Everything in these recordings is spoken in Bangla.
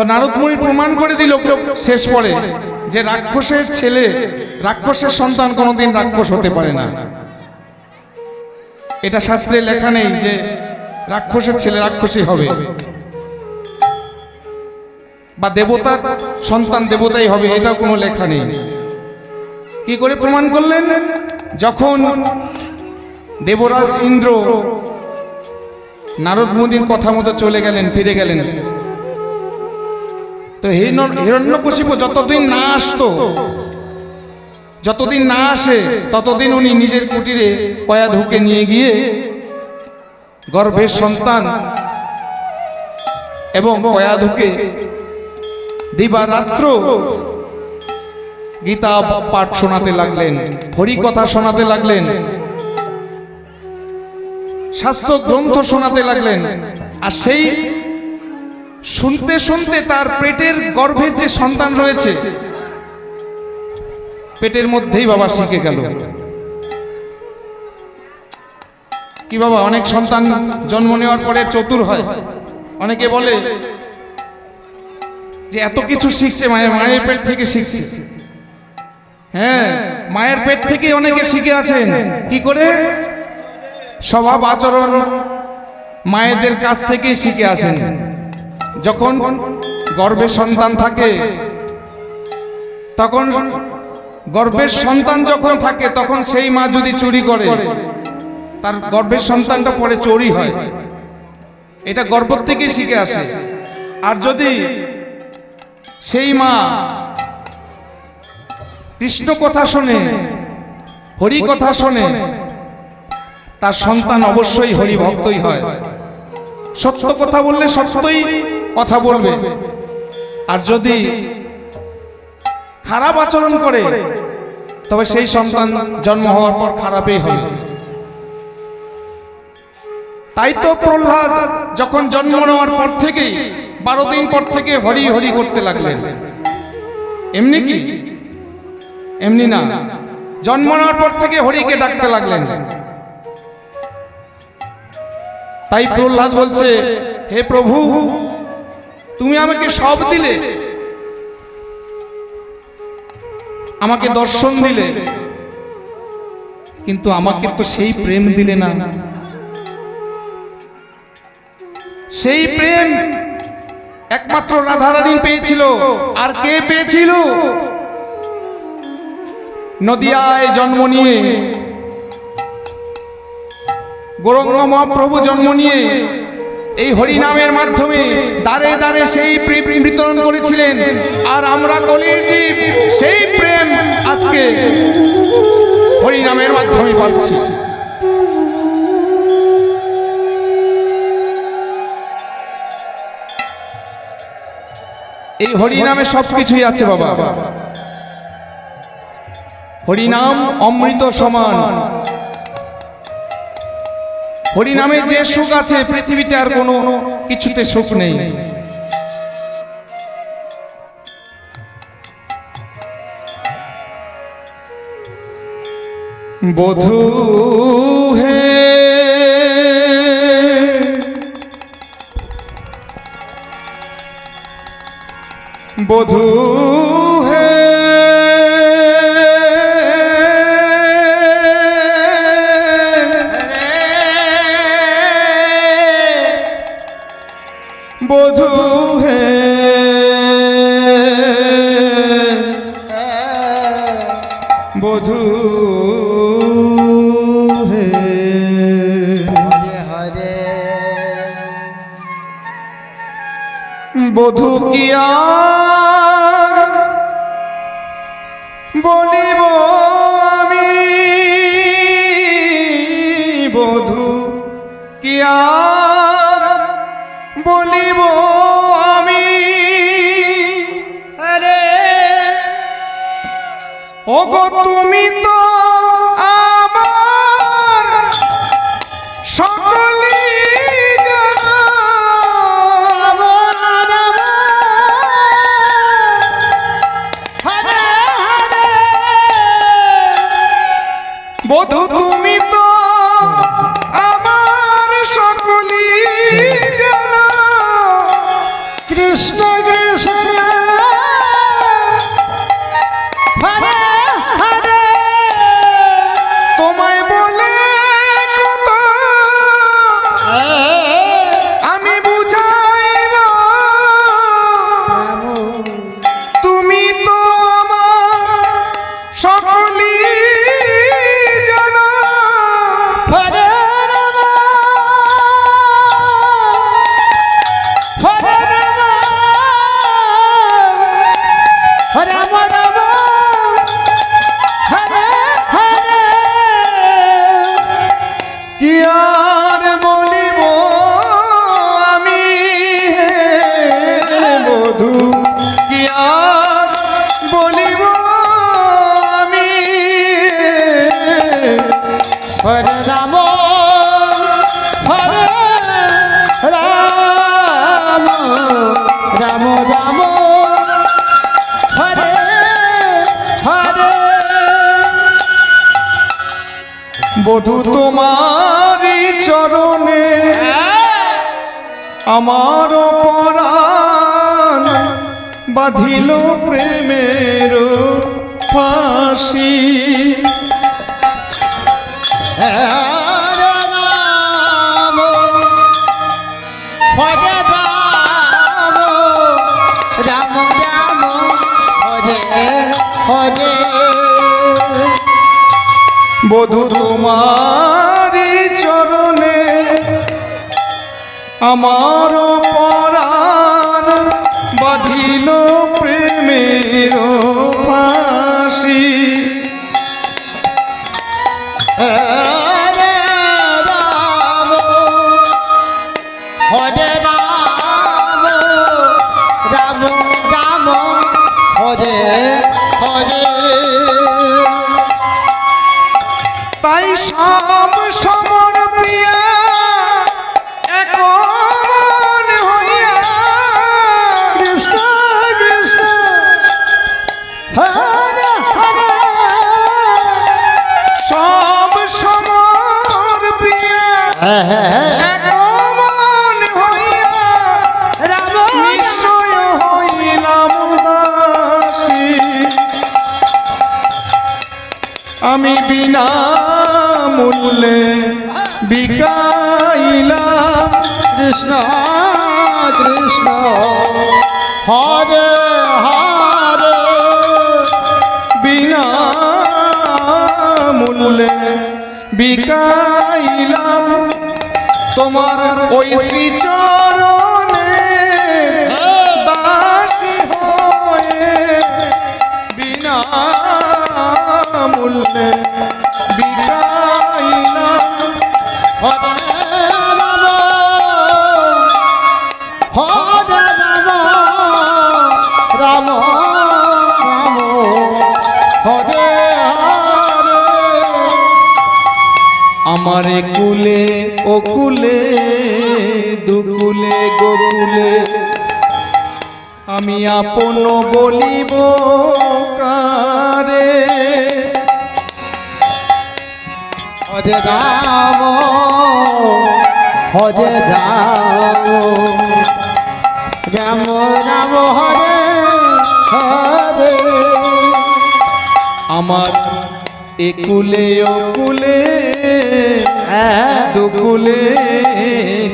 তো নারদমুনি প্রমাণ করে দিল শেষ পরে যে রাক্ষসের ছেলে, রাক্ষসের সন্তান কোনোদিন রাক্ষস হতে পারে না। এটা শাস্ত্রে লেখা নেই যে রাক্ষসের ছেলে রাক্ষসী হবে। বা দেবতার সন্তান দেবতাই হবে, এটাও কোনো লেখা নেই। কি করে প্রমাণ করলেন? যখন দেবরাজ ইন্দ্র নারদ মুনির কথা মতো চলে গেলেন, ফিরে গেলেন তো হিরণ্যকশিপু যতদিন না আসতো, যতদিন না আসে, ততদিন উনি নিজের কুটিরে কয়া ধুকে নিয়ে গিয়ে গর্ভের সন্তান এবং কয়া ধুকে দিবারাত্র গীতা পাঠ শোনাতে লাগলেন, হরি কথা শোনাতে লাগলেন, শাস্ত্র গ্রন্থ শোনাতে লাগলেন। আর সেই শুনতে শুনতে তার পেটের গর্ভের যে সন্তান রয়েছে, পেটের মধ্যেই বাবা শিখে গেল। কি বাবা, অনেক সন্তান জন্ম নেওয়ার পরে চতুর হয়। অনেকে বলে যে এত কিছু শিখছে, মায়ের মায়ের পেট থেকে শিখছে। হ্যাঁ মায়ের পেট থেকে অনেকে শিখে আছেন। কি করে? স্বভাব আচরণ মায়েদের কাছ থেকেই শিখে আসেন। যখন গর্ভে সন্তান থাকে, তখন গর্ভের সন্তান যখন থাকে, তখন সেই মা যদি চুরি করে, তার গর্ভের সন্তানটা পরে চুরি হয়। এটা গর্ভ থেকে শিখে আসে। আর যদি সেই মা কৃষ্ণ কথা শোনে, হরি কথা শোনে, তার সন্তান অবশ্যই হরি ভক্তই হয়। সত্য কথা বললে সত্যই কথা বলবে। আর যদি খারাপ আচরণ করে, তবে সেই সন্তান জন্ম হওয়ার পর খারাপই হবে। তাই তো প্রহ্লাদ যখন জন্ম নেওয়ার পর থেকেই বারো দিন পর থেকে হরি হরি করতে লাগলেন। এমনি কি? এমনি না। জন্ম নেওয়ার পর থেকে হরিকে ডাকতে লাগলেন। তাই প্রহ্লাদ বলছে, হে প্রভু তুমি আমাকে সব দিলে। আমাকে দর্শন দিলে। কিন্তু আমাকে তো সেই প্রেম দিলে না। সেই প্রেম একমাত্র রাধারানী পেয়েছিল। আর কে পেয়েছিল? নদিয়ায় জন্ম নিয়ে। গৌরঙ্গ মহাপ্রভু জন্ম নিয়ে। এই হরিনামের মাধ্যমে দাঁড়ে দাঁড়ে সেই প্রেম বিতরণ করেছিলেন। আর আমরা কলির জীব, সেই প্রেম আজকে হরিনামের মাধ্যমে পাচ্ছি। এই হরিনামে সব কিছুই আছে বাবা। হরিনাম অমৃত সমান। হরিনামে যে সুখ আছে পৃথিবীতে আর কোনো কিছুতে সুখ নেই। বধু হে বধু বধু হরে রাম হরে রাম রাম রাম। হরে হরে। বধু তোমারই চরণে আমার পরাণ বাঁধিল প্রেমের ফাঁসি। বধু তোমারই চরণে আমার পরাণ বাঁধিল প্রেমের ফাঁসি। নিশ্চয় হইলাম দাসী আমি বিনা মূল্যে বিকাইলাম কৃষ্ণ কৃষ্ণ। হরে হরে। বিনা মূল্যে বিকাইলাম তোমার ওই শ্রীচরণে দাসী হয়ে বিনা মূল্যে বিকাইলাম। আমারে কুলে ও কুলে দুকুলে গোকুলে আমি আপন বলিব কারে? হরে রাম হরে রাম রাম রাম হরে হরে আমার একুলে ও কুলে দুকুলে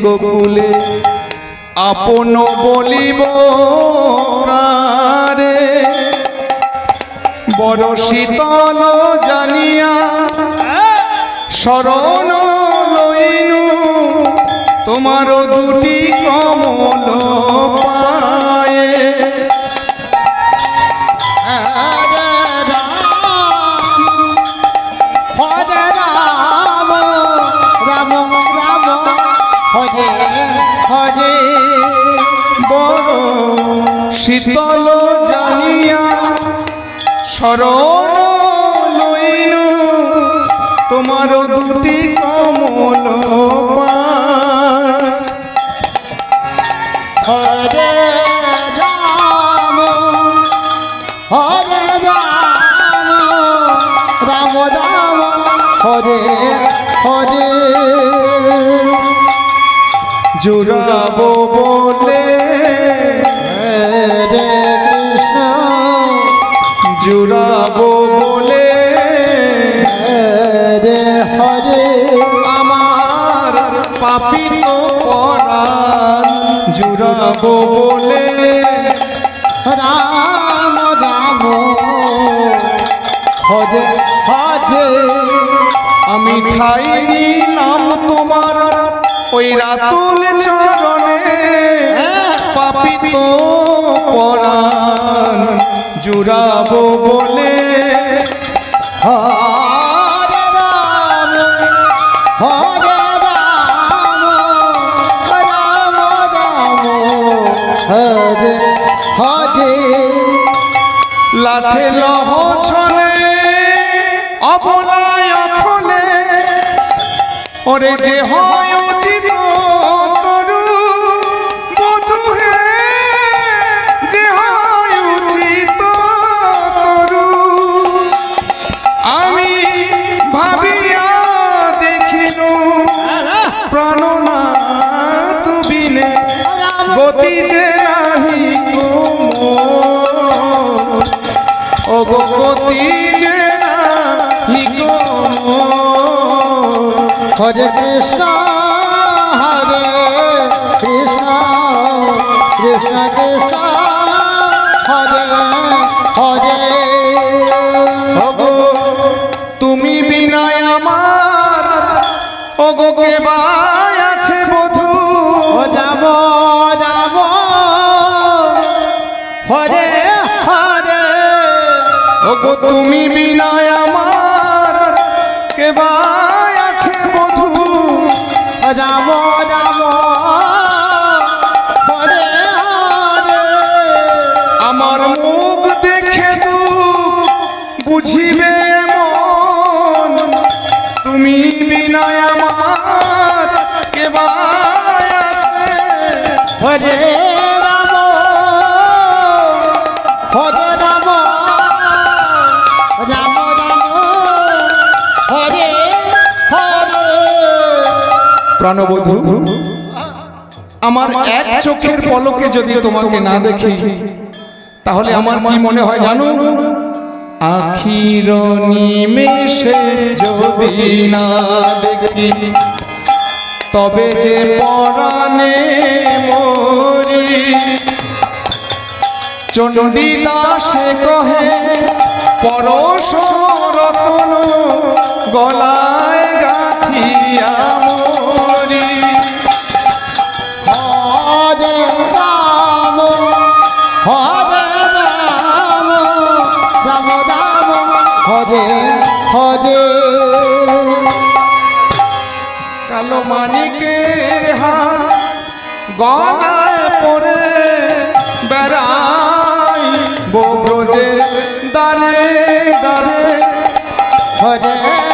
গোকুলে। আপন বলিব কারে? বড় শীতল জানিয়া শরণ লইনু। তোমার দুটি কমল পায়ে। হরে হরে বড় শীতল জানিয়া শরণ লইনু। তোমার দুটি কমল হরে রাম হরে রাম রাম রাম, হরে হরে। জুড়াবো বলে। হরে কৃষ্ণ। জুড়াবো বলে। হরে হরে। আমার পাপিত পরাণ। জুড়াবো বলে। রাম রাম। হরে হরে। আমি ঠাই নিলাম তোমার। ওই রাতুল পাপিত পরাণ জুড়াবো বলে। হরে রাম হরে রাম রাম রাম, হরে হরে। লাঠে লহ ছলে, অবলায় অখলে, ওরে যে হয় গতি যে নাহি ও গো গতি যে নাহি হরে কৃষ্ণ হরে কৃষ্ণ কৃষ্ণ কৃষ্ণ হরে হরে। ওগো তুমি বিনয় আমার ওগো কে ওগো তুমি বিনয় আমার। কে আছে বধূ? ও যাব যাব হরে হরে আমার মুখ দেখে দুঃখ বুঝিবে মন। তুমি বিনয় আমার। কে আছে? হরে প্রাণবধূ আমার এক চোখের পলকে যদি তোমাকে না দেখি তাহলে আমার কি মনে হয় জানো? আখির নিমেষে যদি না দেখি তবে যে পরাণে মরি চণ্ডীদাসে কহে পরশ রতন গলায় গলায় পরে বেড়াই ব্রজের দারে দারে হরে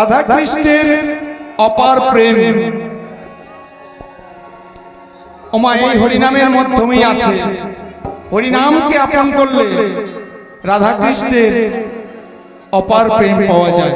রাধা কৃষ্ণের অপার প্রেম। ওমা, এই হরিনামের মাধ্যমেই আছে। হরিনামকে আপন করলে রাধা কৃষ্ণের অপার প্রেম পাওয়া যায়।